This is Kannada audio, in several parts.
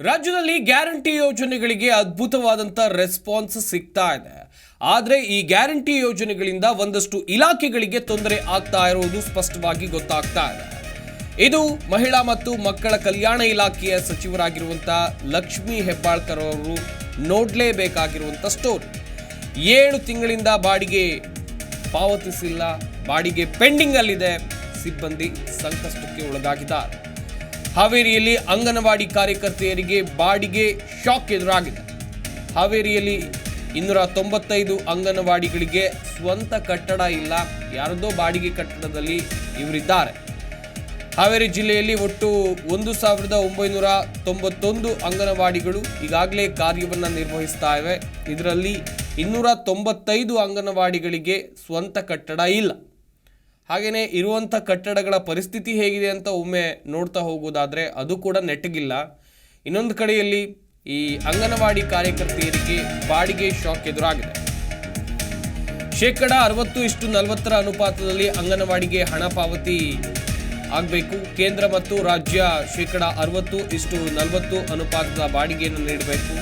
ರಾಜ್ಯದಲ್ಲಿ ಗ್ಯಾರಂಟಿ ಯೋಜನೆಗಳಿಗೆ ಅದ್ಭುತವಾದಂಥ ರೆಸ್ಪಾನ್ಸ್ ಸಿಗ್ತಾ ಇದೆ. ಆದರೆ ಈ ಗ್ಯಾರಂಟಿ ಯೋಜನೆಗಳಿಂದ ಒಂದಷ್ಟು ಇಲಾಖೆಗಳಿಗೆ ತೊಂದರೆ ಆಗ್ತಾ ಇರುವುದು ಸ್ಪಷ್ಟವಾಗಿ ಗೊತ್ತಾಗ್ತಾ ಇದೆ. ಇದು ಮಹಿಳಾ ಮತ್ತು ಮಕ್ಕಳ ಕಲ್ಯಾಣ ಇಲಾಖೆಯ ಸಚಿವರಾಗಿರುವಂಥ ಲಕ್ಷ್ಮೀ ಹೆಬ್ಬಾಳ್ಕರ್ ಅವರು ನೋಡಲೇಬೇಕಾಗಿರುವಂಥ ಸ್ಟೋರಿ ಏಳು ತಿಂಗಳಿಂದ ಬಾಡಿಗೆ ಪಾವತಿಸಿಲ್ಲ, ಬಾಡಿಗೆ ಪೆಂಡಿಂಗ್ ಅಲ್ಲಿದೆ, ಸಿಬ್ಬಂದಿ ಸಂಕಷ್ಟಕ್ಕೆ ಒಳಗಾಗಿದ್ದಾರೆ. ಹಾವೇರಿಯಲ್ಲಿ ಅಂಗನವಾಡಿ ಕಾರ್ಯಕರ್ತೆಯರಿಗೆ ಬಾಡಿಗೆ ಶಾಕ್ ಎದುರಾಗಿದೆ. ಹಾವೇರಿಯಲ್ಲಿ ಇನ್ನೂರ ತೊಂಬತ್ತೈದು ಅಂಗನವಾಡಿಗಳಿಗೆ ಸ್ವಂತ ಕಟ್ಟಡ ಇಲ್ಲ. ಯಾರದೋ ಬಾಡಿಗೆ ಕಟ್ಟಡದಲ್ಲಿ ಇವರಿದ್ದಾರೆ. ಹಾವೇರಿ ಜಿಲ್ಲೆಯಲ್ಲಿ ಒಟ್ಟು ಒಂದು ಸಾವಿರದ ಒಂಬೈನೂರ ತೊಂಬತ್ತೊಂದು ಅಂಗನವಾಡಿಗಳು ಈಗಾಗಲೇ ಕಾರ್ಯವನ್ನು ನಿರ್ವಹಿಸ್ತಾ ಇವೆ. ಇದರಲ್ಲಿ ಇನ್ನೂರ ತೊಂಬತ್ತೈದು ಅಂಗನವಾಡಿಗಳಿಗೆ ಸ್ವಂತ ಕಟ್ಟಡ ಇಲ್ಲ. ಹಾಗೆಯೇ ಇರುವಂಥ ಕಟ್ಟಡಗಳ ಪರಿಸ್ಥಿತಿ ಹೇಗಿದೆ ಅಂತ ಒಮ್ಮೆ ನೋಡ್ತಾ ಹೋಗೋದಾದರೆ ಅದು ಕೂಡ ನೆಟ್ಟಗಿಲ್ಲ. ಇನ್ನೊಂದು ಕಡೆಯಲ್ಲಿ ಈ ಅಂಗನವಾಡಿ ಕಾರ್ಯಕರ್ತೆಯರಿಗೆ ಬಾಡಿಗೆ ಶಾಕ್ ಎದುರಾಗಿದೆ. ಶೇಕಡ ಅರವತ್ತು ಇಷ್ಟು ನಲವತ್ತರ ಅನುಪಾತದಲ್ಲಿ ಅಂಗನವಾಡಿಗೆ ಹಣ ಪಾವತಿ ಆಗಬೇಕು. ಕೇಂದ್ರ ಮತ್ತು ರಾಜ್ಯ ಶೇಕಡ ಅರವತ್ತು ಇಷ್ಟು ನಲವತ್ತು ಅನುಪಾತದ ಬಾಡಿಗೆಯನ್ನು ನೀಡಬೇಕು.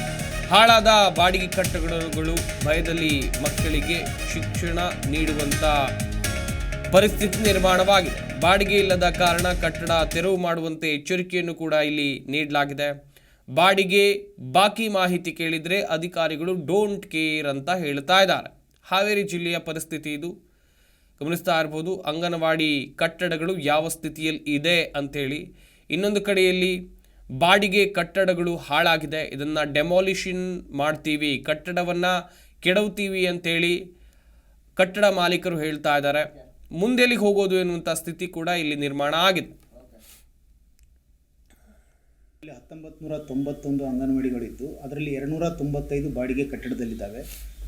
ಹಾಳಾದ ಬಾಡಿಗೆ ಕಟ್ಟಡಗಳು ಭಯದಲ್ಲಿ ಮಕ್ಕಳಿಗೆ ಶಿಕ್ಷಣ ನೀಡುವಂಥ ಪರಿಸ್ಥಿತಿ ನಿರ್ಮಾಣವಾಗಿದೆ. ಬಾಡಿಗೆ ಇಲ್ಲದ ಕಾರಣ ಕಟ್ಟಡ ತೆರವು ಮಾಡುವಂತೆ ಎಚ್ಚರಿಕೆಯನ್ನು ಕೂಡ ಇಲ್ಲಿ ನೀಡಲಾಗಿದೆ. ಬಾಡಿಗೆ ಬಾಕಿ ಮಾಹಿತಿ ಕೇಳಿದರೆ ಅಧಿಕಾರಿಗಳು ಡೋಂಟ್ ಕೇರ್ ಅಂತ ಹೇಳ್ತಾ ಇದ್ದಾರೆ. ಹಾವೇರಿ ಜಿಲ್ಲೆಯ ಪರಿಸ್ಥಿತಿ ಇದು. ಗಮನಿಸ್ತಾ ಇರ್ಬೋದು, ಅಂಗನವಾಡಿ ಕಟ್ಟಡಗಳು ಯಾವ ಸ್ಥಿತಿಯಲ್ಲಿ ಇದೆ ಅಂಥೇಳಿ ಇನ್ನೊಂದು ಕಡೆಯಲ್ಲಿ ಬಾಡಿಗೆ ಕಟ್ಟಡಗಳು ಹಾಳಾಗಿದೆ. ಇದನ್ನು ಡೆಮಾಲಿಷನ್ ಮಾಡ್ತೀವಿ, ಕಟ್ಟಡವನ್ನು ಕೆಡವ್ತೀವಿ ಅಂಥೇಳಿ ಕಟ್ಟಡ ಮಾಲೀಕರು ಹೇಳ್ತಾ ಇದ್ದಾರೆ. ಮುಂದೆಲ್ಲಿಗೆ ಹೋಗೋದು ಎನ್ನುವಂಥ ಸ್ಥಿತಿ ಕೂಡ ಇಲ್ಲಿ ನಿರ್ಮಾಣ ಆಗಿದೆ. ಇಲ್ಲಿ ಹತ್ತೊಂಬತ್ತು ನೂರ ತೊಂಬತ್ತೊಂದು ಅಂಗನವಾಡಿಗಳಿದ್ದು, ಅದರಲ್ಲಿ ಎರಡುನೂರ ತೊಂಬತ್ತೈದು ಬಾಡಿಗೆ ಕಟ್ಟಡದಲ್ಲಿದ್ದಾವೆ.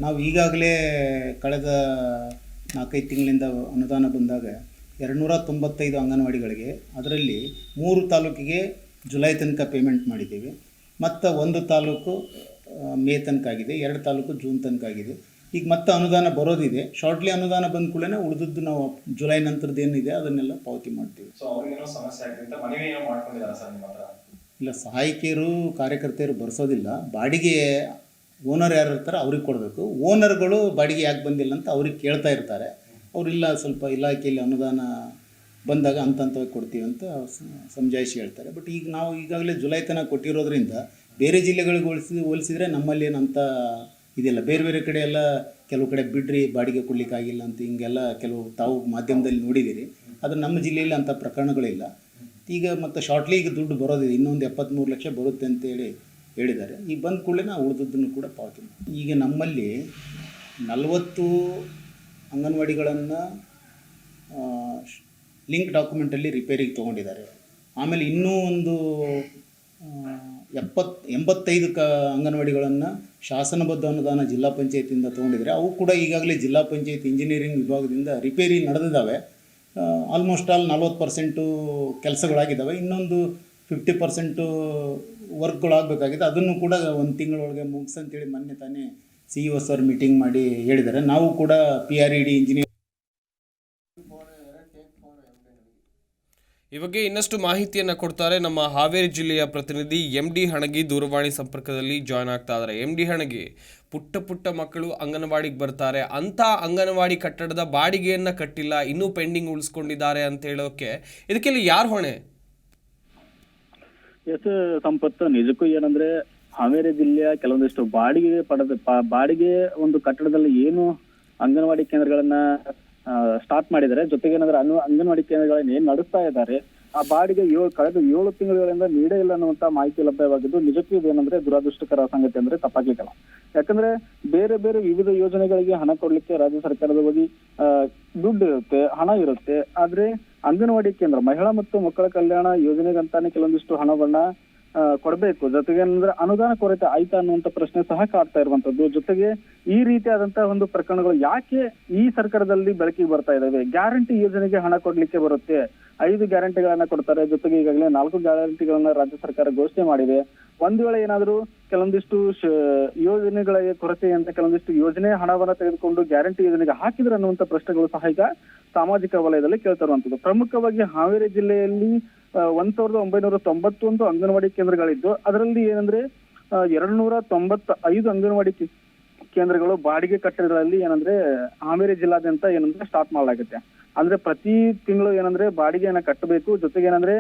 ನಾವು ಈಗಾಗಲೇ ಕಳೆದ ನಾಲ್ಕೈದು ತಿಂಗಳಿಂದ ಅನುದಾನ ಬಂದಾಗ ಎರಡುನೂರ ತೊಂಬತ್ತೈದು ಅಂಗನವಾಡಿಗಳಿಗೆ ಅದರಲ್ಲಿ ಮೂರು ತಾಲೂಕಿಗೆ ಜುಲೈ ತನಕ ಪೇಮೆಂಟ್ ಮಾಡಿದ್ದೀವಿ. ಮತ್ತು ಒಂದು ತಾಲೂಕು ಮೇ ತನಕ ಆಗಿದೆ, ಎರಡು ತಾಲೂಕು ಜೂನ್ ತನಕ ಆಗಿದೆ. ಈಗ ಮತ್ತೆ ಅನುದಾನ ಬರೋದಿದೆ. ಶಾರ್ಟ್ಲಿ ಅನುದಾನ ಬಂದ ಕೂಡಲೇ ಉಳಿದದ್ದು ನಾವು ಜುಲೈ ನಂತರದ್ದು ಏನಿದೆ ಅದನ್ನೆಲ್ಲ ಪಾವತಿ ಮಾಡ್ತೀವಿ. ಅಂತ ಇಲ್ಲ ಸಹಾಯಕಿಯರು ಕಾರ್ಯಕರ್ತೆಯರು ಬರ್ಸೋದಿಲ್ಲ. ಬಾಡಿಗೆ ಓನರ್ ಯಾರು ಇರ್ತಾರೆ ಅವ್ರಿಗೆ ಕೊಡಬೇಕು. ಓನರ್ಗಳು ಬಾಡಿಗೆ ಯಾಕೆ ಬಂದಿಲ್ಲ ಅಂತ ಅವ್ರಿಗೆ ಕೇಳ್ತಾ ಇರ್ತಾರೆ. ಅವರಿಲ್ಲ ಸ್ವಲ್ಪ ಇಲಾಖೆಯಲ್ಲಿ ಅನುದಾನ ಬಂದಾಗ ಹಂತ ಹಂತವಾಗಿ ಕೊಡ್ತೀವಿ ಅಂತ ಸಮಜಾಯಿಸಿ ಹೇಳ್ತಾರೆ. ಬಟ್ ಈಗ ನಾವು ಈಗಾಗಲೇ ಜುಲೈ ತನಕ ಕೊಟ್ಟಿರೋದ್ರಿಂದ ಬೇರೆ ಜಿಲ್ಲೆಗಳಿಗೆ ಹೋಲಿಸಿ ಹೋಲಿಸಿದ್ರೆ ನಮ್ಮಲ್ಲಿ ಏನಂತ ಇದಿಲ್ಲ ಬೇರೆ ಬೇರೆ ಕಡೆ ಎಲ್ಲ ಕೆಲವು ಕಡೆ ಬಿಡ್ರಿ, ಬಾಡಿಗೆ ಕೊಡ್ಲಿಕ್ಕಾಗಿಲ್ಲ ಅಂತ ಹಿಂಗೆಲ್ಲ ಕೆಲವು ತಾವು ಮಾಧ್ಯಮದಲ್ಲಿ ನೋಡಿದ್ದೀರಿ. ಅದು ನಮ್ಮ ಜಿಲ್ಲೆಯಲ್ಲಿ ಅಂಥ ಪ್ರಕರಣಗಳಿಲ್ಲ. ಈಗ ಮತ್ತು ಶಾರ್ಟ್ಲಿ ಈಗ ದುಡ್ಡು ಬರೋದಿದೆ. ಇನ್ನೊಂದು ಎಪ್ಪತ್ತ್ಮೂರು ಲಕ್ಷ ಬರುತ್ತೆ ಅಂತೇಳಿ ಹೇಳಿದ್ದಾರೆ. ಈಗ ಬಂದ ಕೂಡಲೇ ನಾವು ಉಳಿದದ್ದನ್ನು ಕೂಡ ಪಾವತಿ ಈಗ ನಮ್ಮಲ್ಲಿ ನಲವತ್ತು ಅಂಗನವಾಡಿಗಳನ್ನು ಲಿಂಕ್ ಡಾಕ್ಯುಮೆಂಟಲ್ಲಿ ರಿಪೇರಿಗೆ ತೊಗೊಂಡಿದ್ದಾರೆ. ಆಮೇಲೆ ಇನ್ನೂ ಒಂದು ಎಪ್ಪತ್ತು ಎಂಬತ್ತೈದು ಕ, ಅಂಗನವಾಡಿಗಳನ್ನು ಶಾಸನಬದ್ಧ ಅನುದಾನ ಜಿಲ್ಲಾ ಪಂಚಾಯತಿಯಿಂದ ತೊಗೊಂಡಿದ್ದಾರೆ ಅವು ಕೂಡ ಈಗಾಗಲೇ ಜಿಲ್ಲಾ ಪಂಚಾಯತ್ ಇಂಜಿನಿಯರಿಂಗ್ ವಿಭಾಗದಿಂದ ರಿಪೇರಿ ನಡೆದಿದ್ದಾವೆ. ಆಲ್ಮೋಸ್ಟ್ ಆಲ್ ನಲ್ವತ್ತು ಪರ್ಸೆಂಟು ಕೆಲಸಗಳಾಗಿದ್ದಾವೆ. ಇನ್ನೊಂದು ಫಿಫ್ಟಿ ಪರ್ಸೆಂಟು ವರ್ಕ್ಗಳಾಗಬೇಕಾಗಿದೆ ಅದನ್ನು ಕೂಡ ಒಂದು ತಿಂಗಳೊಳಗೆ ಮುಗಿಸಂತೇಳಿ ಮೊನ್ನೆ ತಾನೇ ಸಿ ಇ ಸರ್ ಮೀಟಿಂಗ್ ಮಾಡಿ ಹೇಳಿದ್ದಾರೆ. ನಾವು ಕೂಡ ಪಿ ಆರ್ ಡಿ ಇಂಜಿನಿಯರ್ ಈ ಬಗ್ಗೆ ಇನ್ನಷ್ಟು ಮಾಹಿತಿಯನ್ನು ಕೊಡ್ತಾರೆ ನಮ್ಮ ಹಾವೇರಿ ಜಿಲ್ಲೆಯ ಪ್ರತಿನಿಧಿ ಎಂ ಡಿ ಹಣಗಿ ದೂರವಾಣಿ ಸಂಪರ್ಕದಲ್ಲಿ ಜಾಯ್ನ್ ಆಗ್ತಾ ಇದ್ದಾರೆ. ಎಂ ಡಿ ಹಣಗಿ, ಪುಟ್ಟ ಪುಟ್ಟ ಮಕ್ಕಳು ಅಂಗನವಾಡಿಗೆ ಬರ್ತಾರೆ. ಅಂಥ ಅಂಗನವಾಡಿ ಕಟ್ಟಡದ ಬಾಡಿಗೆಯನ್ನು ಕಟ್ಟಿಲ್ಲ, ಇನ್ನೂ ಪೆಂಡಿಂಗ್ ಉಳಿಸ್ಕೊಂಡಿದ್ದಾರೆ ಅಂತ ಹೇಳೋಕೆ ಇದಕ್ಕೆಲ್ಲ ಯಾರು ಹೊಣೆ? ಎಸ್ ಸಂಪತ್ತು ನಿಜಕ್ಕೂ ಏನಂದ್ರೆ ಹಾವೇರಿ ಜಿಲ್ಲೆಯ ಕೆಲವೊಂದಿಷ್ಟು ಬಾಡಿಗೆ ಪಡೆದ ಬಾಡಿಗೆ ಒಂದು ಕಟ್ಟಡದಲ್ಲಿ ಏನು ಅಂಗನವಾಡಿ ಕೇಂದ್ರಗಳನ್ನ ಸ್ಟಾರ್ಟ್ ಮಾಡಿದರೆ, ಜೊತೆಗೆ ಏನಂದ್ರೆ ಅನು, ಅಂಗನವಾಡಿ ಕೇಂದ್ರಗಳನ್ನ ಏನ್ ನಡೆಸ್ತಾ ಇದ್ದಾರೆ, ಆ ಬಾಡಿಗೆ ಏಳು, ಕಳೆದ ಏಳು ತಿಂಗಳಿಂದ ನೀಡೇ ಇಲ್ಲ ಅನ್ನುವಂತ ಮಾಹಿತಿ ಲಭ್ಯವಾಗಿದ್ದು, ನಿಜಕ್ಕೂ ಇದೇನಂದ್ರೆ ದುರದೃಷ್ಟಕರ ಸಂಗತಿ ಅಂದ್ರೆ ತಪ್ಪಾಗ್ಲಿಕ್ಕಲ್ಲ. ಯಾಕಂದ್ರೆ ಬೇರೆ ಬೇರೆ ವಿವಿಧ ಯೋಜನೆಗಳಿಗೆ ಹಣ ಕೊಡ್ಲಿಕ್ಕೆ ರಾಜ್ಯ ಸರ್ಕಾರದ ಬಗ್ಗೆ ದುಡ್ಡು ಇರುತ್ತೆ, ಹಣ ಇರುತ್ತೆ. ಆದ್ರೆ ಅಂಗನವಾಡಿ ಕೇಂದ್ರ ಮಹಿಳಾ ಮತ್ತು ಮಕ್ಕಳ ಕಲ್ಯಾಣ ಯೋಜನೆಗಂತಾನೆ ಕೆಲವೊಂದಿಷ್ಟು ಹಣವನ್ನ ಕೊಡ್ಬೇಕು. ಜೊತೆಗೆ ಏನಂದ್ರೆ ಅನುದಾನ ಕೊರತೆ ಆಯ್ತಾ ಅನ್ನುವಂತ ಪ್ರಶ್ನೆ ಸಹ ಕಾಡ್ತಾ ಇರುವಂತದ್ದು ಜೊತೆಗೆ ಈ ರೀತಿಯಾದಂತಹ ಒಂದು ಪ್ರಕರಣಗಳು ಯಾಕೆ ಈ ಸರ್ಕಾರದಲ್ಲಿ ಬೆಳಕಿಗೆ ಬರ್ತಾ ಇದಾವೆ? ಗ್ಯಾರಂಟಿ ಯೋಜನೆಗೆ ಹಣ ಕೊಡ್ಲಿಕ್ಕೆ ಬರುತ್ತೆ. ಐದು ಗ್ಯಾರಂಟಿಗಳನ್ನ ಕೊಡ್ತಾರೆ. ಜೊತೆಗೆ ಈಗಾಗಲೇ ನಾಲ್ಕು ಗ್ಯಾರಂಟಿಗಳನ್ನ ರಾಜ್ಯ ಸರ್ಕಾರ ಘೋಷಣೆ ಮಾಡಿದೆ. ಒಂದ್ ವೇಳೆ ಏನಾದ್ರೂ ಕೆಲವೊಂದಿಷ್ಟು ಯೋಜನೆಗಳ ಕೊರತೆ ಅಂತ ಕೆಲವೊಂದಿಷ್ಟು ಯೋಜನೆ ಹಣವನ್ನ ತೆಗೆದುಕೊಂಡು ಗ್ಯಾರಂಟಿ ಯೋಜನೆಗೆ ಹಾಕಿದ್ರೆ ಅನ್ನುವಂತ ಪ್ರಶ್ನೆಗಳು ಸಹ ಈಗ ಸಾಮಾಜಿಕ ವಲಯದಲ್ಲಿ ಕೇಳ್ತಾ ಇರುವಂತದ್ದು ಪ್ರಮುಖವಾಗಿ ಹಾವೇರಿ ಜಿಲ್ಲೆಯಲ್ಲಿ ಒಂದ್ ಸಾವಿರದ ಒಂಬೈನೂರ ತೊಂಬತ್ತೊಂದು ಅಂಗನವಾಡಿ ಕೇಂದ್ರಗಳಿದ್ದು, ಅದರಲ್ಲಿ ಏನಂದ್ರೆ ಎರಡು ನೂರ ತೊಂಬತ್ತ ಐದು ಅಂಗನವಾಡಿ ಕೇಂದ್ರಗಳು ಬಾಡಿಗೆ ಕಟ್ಟಡಗಳಲ್ಲಿ ಏನಂದ್ರೆ, ಹಾವೇರಿ ಜಿಲ್ಲಾದ್ಯಂತ ಏನಂದ್ರೆ ಸ್ಟಾರ್ಟ್ ಮಾಡಲಾಗುತ್ತೆ. ಅಂದ್ರೆ ಪ್ರತಿ ತಿಂಗಳು ಏನಂದ್ರೆ ಬಾಡಿಗೆಯನ್ನ ಕಟ್ಟಬೇಕು, ಜೊತೆಗೆ ಏನಂದ್ರೆ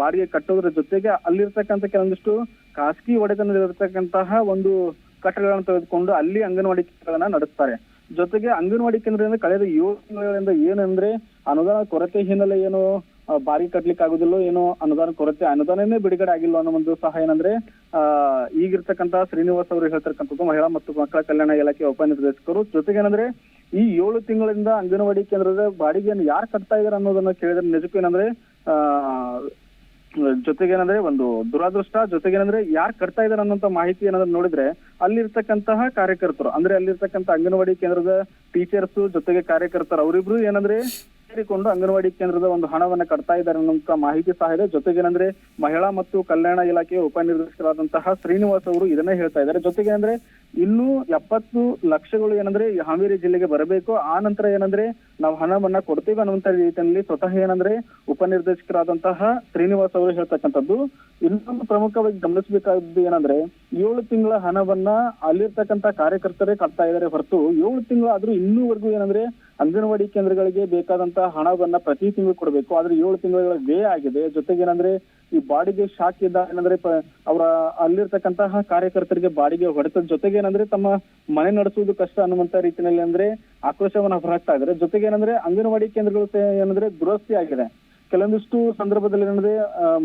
ಬಾಡಿಗೆ ಕಟ್ಟೋದ್ರ ಜೊತೆಗೆ ಅಲ್ಲಿರ್ತಕ್ಕಂಥ ಕೆಲವೊಂದಿಷ್ಟು ಖಾಸಗಿ ಒಡೆತನದಲ್ಲಿರ್ತಕ್ಕಂತಹ ಒಂದು ಕಟ್ಟಡಗಳನ್ನು ತೆಗೆದುಕೊಂಡು ಅಲ್ಲಿ ಅಂಗನವಾಡಿ ಕೇಂದ್ರಗಳನ್ನ ನಡೆಸ್ತಾರೆ. ಜೊತೆಗೆ ಅಂಗನವಾಡಿ ಕೇಂದ್ರದಿಂದ ಕಳೆದ ಏಳು ತಿಂಗಳಿಂದ ಏನಂದ್ರೆ, ಅನುದಾನ ಕೊರತೆ ಹಿನ್ನೆಲೆ ಏನು ಬಾಡಿಗೆ ಕಟ್ಲಿಕ್ಕೆ ಆಗುದಿಲ್ಲ ಏನೋ ಅನುದಾನ ಕೊರತೆ, ಅನುದಾನನೇ ಬಿಡುಗಡೆ ಆಗಿಲ್ಲ ಅನ್ನೋ ಒಂದು ಸಹ ಏನಂದ್ರೆ, ಆ ಈಗಿರ್ತಕ್ಕಂತ ಶ್ರೀನಿವಾಸ್ ಅವರು ಹೇಳ್ತಿರ್ತಕ್ಕಂಥದ್ದು ಮಹಿಳಾ ಮತ್ತು ಮಕ್ಕಳ ಕಲ್ಯಾಣ ಇಲಾಖೆ ಉಪನಿರ್ದೇಶಕರು ಜೊತೆಗೆ ಏನಂದ್ರೆ, ಈ ಏಳು ತಿಂಗಳಿಂದ ಅಂಗನವಾಡಿ ಕೇಂದ್ರದ ಬಾಡಿಗೆಯನ್ನು ಯಾರು ಕಟ್ತಾ ಇದಾರೆ ಅನ್ನೋದನ್ನ ಕೇಳಿದ್ರೆ ನಿಜಕ್ಕೂ ಏನಂದ್ರೆ, ಆ ಜೊತೆಗೇನಂದ್ರೆ ಒಂದು ದುರಾದೃಷ್ಟ ಜೊತೆಗೇನಂದ್ರೆ ಯಾರು ಕಟ್ತಾ ಇದಾರೆ ಅನ್ನೋಂತ ಮಾಹಿತಿ ಏನಾದ್ರು ನೋಡಿದ್ರೆ ಅಲ್ಲಿರ್ತಕ್ಕಂತಹ ಕಾರ್ಯಕರ್ತರು, ಅಂದ್ರೆ ಅಲ್ಲಿರ್ತಕ್ಕಂಥ ಅಂಗನವಾಡಿ ಕೇಂದ್ರದ ಟೀಚರ್ಸ್, ಜೊತೆಗೆ ಕಾರ್ಯಕರ್ತರು, ಅವರಿಬ್ರು ಏನಂದ್ರೆ ಸೇರಿಕೊಂಡು ಅಂಗನವಾಡಿ ಕೇಂದ್ರದ ಒಂದು ಹಣವನ್ನ ಕಟ್ತಾ ಇದ್ದಾರೆ ಅನ್ನುವಂತ ಮಾಹಿತಿ ಸಹ ಇದೆ. ಜೊತೆಗೇನಂದ್ರೆ ಮಹಿಳಾ ಮತ್ತು ಕಲ್ಯಾಣ ಇಲಾಖೆಯ ಉಪನಿರ್ದೇಶಕರಾದಂತಹ ಶ್ರೀನಿವಾಸ್ ಅವರು ಇದನ್ನೇ ಹೇಳ್ತಾ ಇದ್ದಾರೆ. ಜೊತೆಗೆ ಅಂದ್ರೆ ಇನ್ನೂ ಎಪ್ಪತ್ತು ಲಕ್ಷಗಳು ಏನಂದ್ರೆ ಹಾವೇರಿ ಜಿಲ್ಲೆಗೆ ಬರಬೇಕು. ಆ ನಂತರ ಏನಂದ್ರೆ ನಾವು ಹಣವನ್ನ ಕೊಡ್ತೀವಿ ಅನ್ನುವಂತ ರೀತಿಯಲ್ಲಿ ಸ್ವತಃ ಏನಂದ್ರೆ ಉಪನಿರ್ದೇಶಕರಾದಂತಹ ಶ್ರೀನಿವಾಸ್ ಅವರು ಹೇಳ್ತಕ್ಕಂಥದ್ದು. ಇನ್ನೊಂದು ಪ್ರಮುಖವಾಗಿ ಗಮನಿಸಬೇಕಾದ್ದು ಏನಂದ್ರೆ ಏಳು ತಿಂಗಳ ಹಣವನ್ನ ಅಲ್ಲಿರ್ತಕ್ಕಂತ ಕಾರ್ಯಕರ್ತರೇ ಕಟ್ತಾ ಇದ್ದಾರೆ ಹೊರತು ಏಳು ತಿಂಗಳಾದ್ರೂ ಇನ್ನೂವರೆಗೂ ಏನಂದ್ರೆ ಅಂಗನವಾಡಿ ಕೇಂದ್ರಗಳಿಗೆ ಬೇಕಾದಂತ ಹಣವನ್ನ ಪ್ರತಿ ತಿಂಗಳು ಕೊಡಬೇಕು. ಆದ್ರೆ ಏಳು ತಿಂಗಳ ವ್ಯಯ ಆಗಿದೆ. ಜೊತೆಗೆ ಏನಂದ್ರೆ ಈ ಬಾಡಿಗೆ ಶಾಕ್ ಇದ್ದ ಏನಂದ್ರೆ ಅವರ ಅಲ್ಲಿರ್ತಕ್ಕಂತಹ ಕಾರ್ಯಕರ್ತರಿಗೆ ಬಾಡಿಗೆ ಹೊಡೆತದ ಜೊತೆಗೆ ಏನಂದ್ರೆ ತಮ್ಮ ಮನೆ ನಡೆಸುವುದು ಕಷ್ಟ ಅನ್ನುವಂತ ರೀತಿಯಲ್ಲಿ ಅಂದ್ರೆ ಆಕ್ರೋಶವನ್ನ ಹೊರಹಾಕ್ತಾ ಇದ್ದಾರೆ. ಜೊತೆಗೆ ಏನಂದ್ರೆ ಅಂಗನವಾಡಿ ಕೇಂದ್ರಗಳು ಏನಂದ್ರೆ ದುರಸ್ತಿ ಆಗಿದೆ. ಕೆಲವೊಂದಿಷ್ಟು ಸಂದರ್ಭದಲ್ಲಿ ಏನಂದ್ರೆ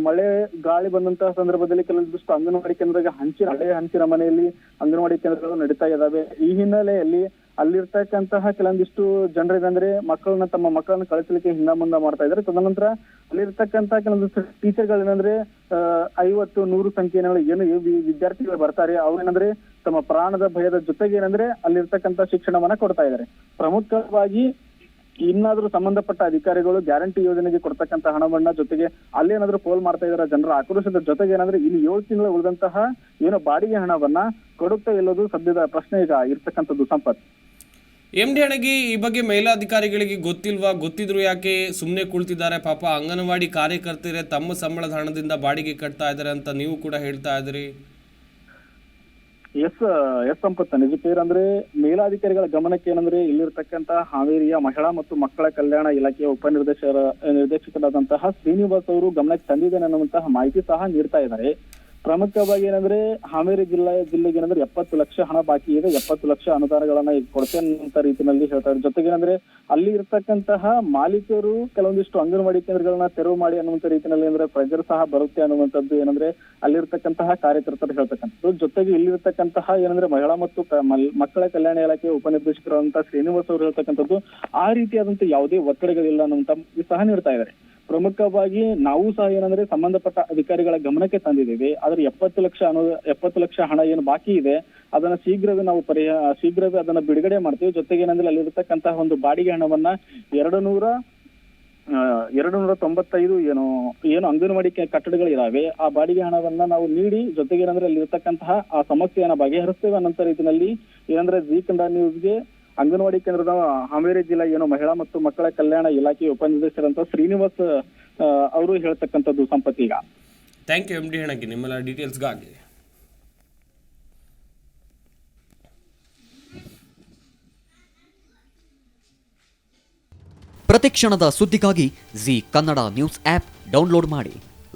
ಮಳೆ ಗಾಳಿ ಬಂದಂತಹ ಸಂದರ್ಭದಲ್ಲಿ ಕೆಲವೊಂದಿಷ್ಟು ಅಂಗನವಾಡಿ ಕೇಂದ್ರಗಳಿಗೆ ಹಂಚಿನ ಹಳೆಯ ಹಂಚಿನ ಮನೆಯಲ್ಲಿ ಅಂಗನವಾಡಿ ಕೇಂದ್ರಗಳು ನಡೀತಾ ಇದ್ದಾವೆ. ಈ ಹಿನ್ನೆಲೆಯಲ್ಲಿ ಅಲ್ಲಿರ್ತಕ್ಕಂತಹ ಕೆಲವೊಂದಿಷ್ಟು ಜನರಿಗಂದ್ರೆ ಮಕ್ಕಳನ್ನ ತಮ್ಮ ಮಕ್ಕಳನ್ನ ಕಳಿಸಲಿಕ್ಕೆ ಹಿಂದ ಮುಂದ ಮಾಡ್ತಾ ಇದ್ದಾರೆ. ತದನಂತರ ಅಲ್ಲಿರ್ತಕ್ಕಂತಹ ಕೆಲವೊಂದಿಷ್ಟು ಟೀಚರ್ಗಳು ಏನಂದ್ರೆ ಆ, ಐವತ್ತು ನೂರು ಸಂಖ್ಯೆಯಲ್ಲಿ ಏನು ವಿದ್ಯಾರ್ಥಿಗಳು ಬರ್ತಾರೆ ಅವ್ರೇನಂದ್ರೆ ತಮ್ಮ ಪ್ರಾಣದ ಭಯದ ಜೊತೆಗೆ ಏನಂದ್ರೆ ಅಲ್ಲಿರ್ತಕ್ಕಂಥ ಶಿಕ್ಷಣವನ್ನ ಕೊಡ್ತಾ ಇದ್ದಾರೆ. ಪ್ರಮುಖವಾಗಿ ಇನ್ನಾದ್ರೂ ಸಂಬಂಧಪಟ್ಟ ಅಧಿಕಾರಿಗಳು ಗ್ಯಾರಂಟಿ ಯೋಜನೆಗೆ ಕೊಡ್ತಕ್ಕಂತ ಹಣವನ್ನ ಜೊತೆಗೆ ಅಲ್ಲೇನಾದ್ರೂ ಪೋಲ್ ಮಾಡ್ತಾ ಇದಾರೆ ಜನರ ಆಕ್ರೋಶದ ಜೊತೆಗೆ ಏನಂದ್ರೆ ಇಲ್ಲಿ ಏಳು ತಿಂಗಳ ಉಳಿದಂತಹ ಏನೋ ಬಾಡಿಗೆ ಹಣವನ್ನ ಕೊಡುತ್ತಾ ಇಲ್ಲೋದು ಸದ್ಯದ ಪ್ರಶ್ನೆ ಈಗ ಇರ್ತಕ್ಕಂಥದ್ದು ಸಂಪತ್ ಎಂ ಡಿ ಅಣಗಿ ಈ ಬಗ್ಗೆ ಮೇಲಾಧಿಕಾರಿಗಳಿಗೆ ಗೊತ್ತಿಲ್ವಾ? ಗೊತ್ತಿದ್ರು ಯಾಕೆ ಸುಮ್ಮನೆ ಕುಳಿತಿದ್ದಾರೆ? ಪಾಪ ಅಂಗನವಾಡಿ ಕಾರ್ಯಕರ್ತರೇ ತಮ್ಮ ಸಂಬಳದ ಹಣದಿಂದ ಬಾಡಿಗೆ ಕಟ್ತಾ ಇದ್ದಾರೆ ಅಂತ ನೀವು ಕೂಡ ಹೇಳ್ತಾ ಇದ್ರಿ ಎಸ್ ಎಸ್ ಸಂಪತ್ತ ನಿಜಕ್ಕೆ ಅಂದ್ರೆ ಮೇಲಾಧಿಕಾರಿಗಳ ಗಮನಕ್ಕೆ ಏನಂದ್ರೆ ಇಲ್ಲಿರ್ತಕ್ಕಂತ ಹಾವೇರಿಯ ಮಹಿಳಾ ಮತ್ತು ಮಕ್ಕಳ ಕಲ್ಯಾಣ ಇಲಾಖೆಯ ಉಪನಿರ್ದೇಶಕರ ನಿರ್ದೇಶಕರಾದಂತಹ ಶ್ರೀನಿವಾಸ್ ಅವರು ಗಮನಕ್ಕೆ ತಂದಿದ್ದೇನೆ ಅನ್ನುವಂತಹ ಮಾಹಿತಿ ಸಹ ನೀಡ್ತಾ ಇದ್ದಾರೆ. ಪ್ರಮುಖವಾಗಿ ಏನಂದ್ರೆ ಹಾವೇರಿ ಜಿಲ್ಲೆ ಜಿಲ್ಲೆಗೆ ಏನಂದ್ರೆ ಎಪ್ಪತ್ತು ಲಕ್ಷ ಹಣ ಬಾಕಿ ಇದೆ, ಎಪ್ಪತ್ತು ಲಕ್ಷ ಅನುದಾನಗಳನ್ನ ಈಗ ಕೊಡ್ತೇನೆ ರೀತಿಯಲ್ಲಿ ಹೇಳ್ತಾರೆ ಜೊತೆಗೆ ಏನಂದ್ರೆ ಅಲ್ಲಿ ಇರ್ತಕ್ಕಂತಹ ಮಾಲೀಕರು ಕೆಲವೊಂದಿಷ್ಟು ಅಂಗನವಾಡಿ ಕೇಂದ್ರಗಳನ್ನ ತೆರವು ಮಾಡಿ ಅನ್ನುವಂತ ರೀತಿಯಲ್ಲಿ ಅಂದ್ರೆ ಪ್ರೆಜರ್ ಸಹ ಬರುತ್ತೆ ಅನ್ನುವಂಥದ್ದು ಏನಂದ್ರೆ ಅಲ್ಲಿರ್ತಕ್ಕಂತಹ ಕಾರ್ಯಕರ್ತರು ಹೇಳ್ತಕ್ಕಂಥದ್ದು. ಜೊತೆಗೆ ಇಲ್ಲಿರ್ತಕ್ಕಂತಹ ಏನಂದ್ರೆ ಮಹಿಳಾ ಮತ್ತು ಮಕ್ಕಳ ಕಲ್ಯಾಣ ಇಲಾಖೆ ಉಪನಿರ್ದೇಶಕರಾದಂತಹ ಶ್ರೀನಿವಾಸ್ ಅವರು ಹೇಳ್ತಕ್ಕಂಥದ್ದು, ಆ ರೀತಿಯಾದಂತಹ ಯಾವುದೇ ಒತ್ತಡಗಳಿಲ್ಲ ಅನ್ನುವಂತ ಸಹ ನೀಡ್ತಾ ಇದ್ದಾರೆ. ಪ್ರಮುಖವಾಗಿ ನಾವು ಸಹ ಏನಂದ್ರೆ ಸಂಬಂಧಪಟ್ಟ ಅಧಿಕಾರಿಗಳ ಗಮನಕ್ಕೆ ತಂದಿದ್ದೀವಿ. ಆದ್ರೆ ಎಪ್ಪತ್ತು ಲಕ್ಷ ಅನು ಎಪ್ಪತ್ತು ಲಕ್ಷ ಹಣ ಏನು ಬಾಕಿ ಇದೆ, ಅದನ್ನ ಶೀಘ್ರವೇ ನಾವು ಪರಿಹಾರ ಶೀಘ್ರವೇ ಅದನ್ನ ಬಿಡುಗಡೆ ಮಾಡ್ತೀವಿ. ಜೊತೆಗೆ ಏನಂದ್ರೆ ಅಲ್ಲಿರ್ತಕ್ಕಂತಹ ಒಂದು ಬಾಡಿಗೆ ಹಣವನ್ನ ಎರಡು ನೂರ ಎರಡು ನೂರ ತೊಂಬತ್ತೈದು ಏನು ಏನು ಅಂಗನವಾಡಿ ಕಟ್ಟಡಗಳಿದಾವೆ ಆ ಬಾಡಿಗೆ ಹಣವನ್ನ ನಾವು ನೀಡಿ, ಜೊತೆಗೆ ಏನಂದ್ರೆ ಅಲ್ಲಿರ್ತಕ್ಕಂತಹ ಆ ಸಮಸ್ಯೆಯನ್ನ ಬಗೆಹರಿಸ್ತೇವೆ ಅನ್ನಂತ ರೀತಿಯಲ್ಲಿ ಏನಂದ್ರೆ ಜಿ ಕನ್ನಡ ನ್ಯೂಸ್ಗೆ ಅಂಗನವಾಡಿ ಕೇಂದ್ರದ ಹಾವೇರಿ ಜಿಲ್ಲಾ ಏನು ಮಹಿಳಾ ಮತ್ತು ಮಕ್ಕಳ ಕಲ್ಯಾಣ ಇಲಾಖೆ ಉಪನಿರ್ದೇಶಕರಂತ ಶ್ರೀನಿವಾಸ್ ಅವರು ಹೇಳ್ತಕ್ಕಂಥದ್ದು ಸಂಪತ್ತಿ ಈಗ. ಥ್ಯಾಂಕ್ ಯು ಎಂ ಡಿ ಅಣಗಿ ನಿಮ್ಮೆಲ್ಲ ಡೀಟೇಲ್ಸ್ಗಾಗಿ ಪ್ರತಿಕ್ಷಣದ ಸುದ್ದಿಗಾಗಿ Zee Kannada news app download ಮಾಡಿ.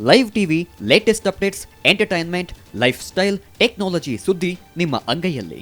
Live TV latest updates entertainment lifestyle technology ಸುದ್ದಿ ನಿಮ್ಮ ಅಂಗೈಯಲ್ಲಿ.